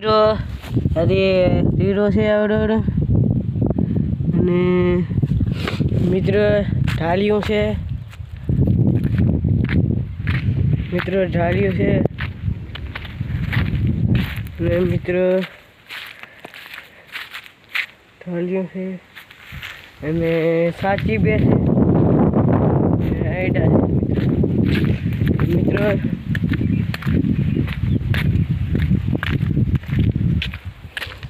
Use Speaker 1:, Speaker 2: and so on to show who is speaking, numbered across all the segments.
Speaker 1: મિત્રો, આજે હીરો છે આવડો અને મિત્રો ઢાળીઓ છે. મિત્રો ઢાળીઓ છે. અને મિત્રો ઢાળિયું છે. અને સાચી બે છે. છે. મિત્રો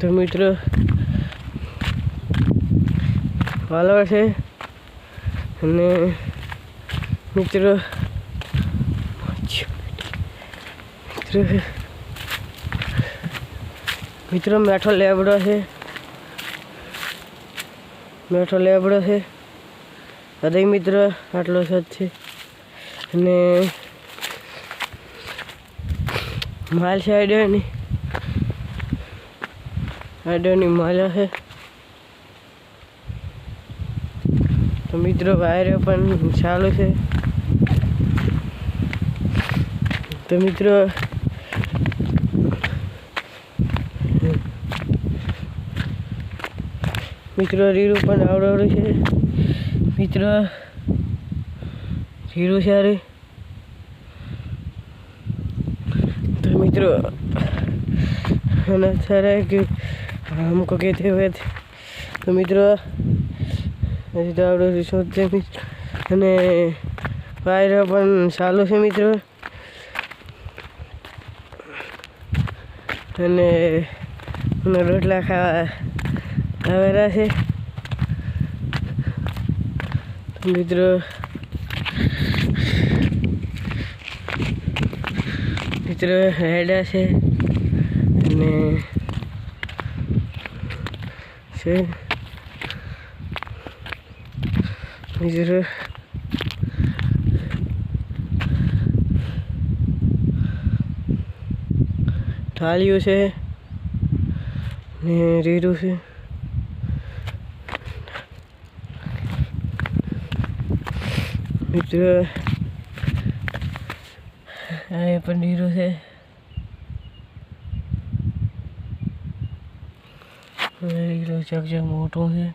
Speaker 1: તો મિત્રો વાલર છે. અને મિત્રો મિત્રો મિત્રો, મેઠો લેબડો છે. મેઠો લેબડો છે. હૃદય મિત્ર, આટલો સજ છે. અને માલ છે આઈડિયાની આડોની માલા છે તો મિત્રો, વાયરો પણ ચાલુ છે. તો મિત્રો મિત્રો, રીરું પણ આવડાવડું છે. મિત્રો, રીરું સારું તો મિત્રો, અને અત્યારે हमको कहते हुए थे તો મિત્રો હજી તો આપણે સોચે અને વાયરો પણ ચાલુ છે મિત્રો અને અને રોટલા ખાવા આવેલા છે તો મિત્રો મિત્રો હેડા છે અને છે. મિત્રો થાળીઓ છે ને રીરું છે. મિત્ર આ પણ રીરું છે. રીરું ચકચક મોટો છે